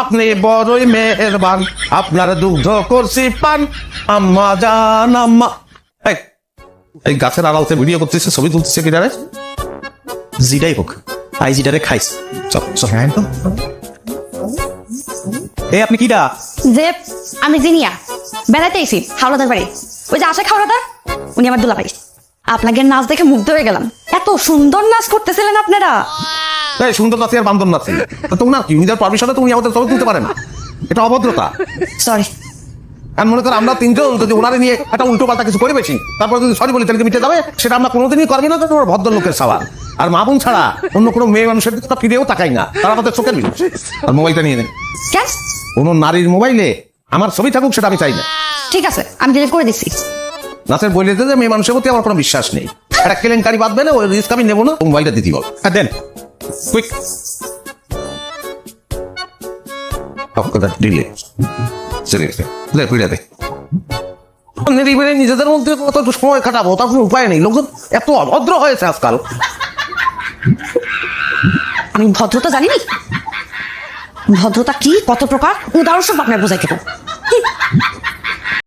আপনি বড়ই মেহেরবান আপনার দুগ্ধ করছি পান। আম্মা জান আম্মা। এই, এই গাছের আড়ালতে ভিডিও করতেছে ছবি তুলতেছে কি জানে জিটাই হোক আই জিটারে খাইস। চল চল। এ আপনি কিডা? যে আমি জিনিয়া। বেড়াতে এসি হাওড়াদার বাড়ি। ওই যে আশা হাওড়াদার উনি আমার দুলা ভাই আপনাকে নাচ দেখে মুগ্ধ হয়ে গেলাম। এত সুন্দর নাচ করতেছিলেন আপনারা। এই সুন্দর নাচি আর বান্দর নাচি তো তোমার কি নিজের পারমিশনে তুমি আমাদের ছবি তুলতে পারে না? এটা অভদ্রতা। সরি আর মনে করো আমরা তিনজন যদি ওনারে নিয়ে একটা উল্টো পাল্টা কিছু করে বেশি তারপর যদি সরি বলি তাহলে মিটে যাবে সেটা আমরা কোনোদিনই করবি না তো তোমার ভদ্রলোকের সওয়াল। আর মা বোন ছাড়া অন্য কোনো মেয়ে মানুষের দিকে ফিরেও তাকাই না তারা আমাদের চোখের বিষ আর মোবাইলটা নিয়ে নেন। কোনো নারীর মোবাইলে আমার ছবি থাকুক সেটা আমি চাই না। ঠিক আছে আমি ডিলিট করে দিচ্ছি। নাচের বই দিতে যে মেয়ে মানুষের প্রতি আমার কোনো বিশ্বাস নেই। একটা কেলেঙ্কারি বাঁধবে না ওই রিস্ক আমি নেব না মোবাইলটা দিতে বল। হ্যাঁ দেন কুইক ডিলে দে নিরিবিলি নিজেদের মধ্যে কত সময় কাটাবো? তার কোনো উপায় নেই। লোকজন এত অভদ্র হয়েছে আজকাল। আমি ভদ্রতা জানি নি? ভদ্রতা কি? কত প্রকার? উদাহরণস্বরূপ আপনার বোঝাই কেন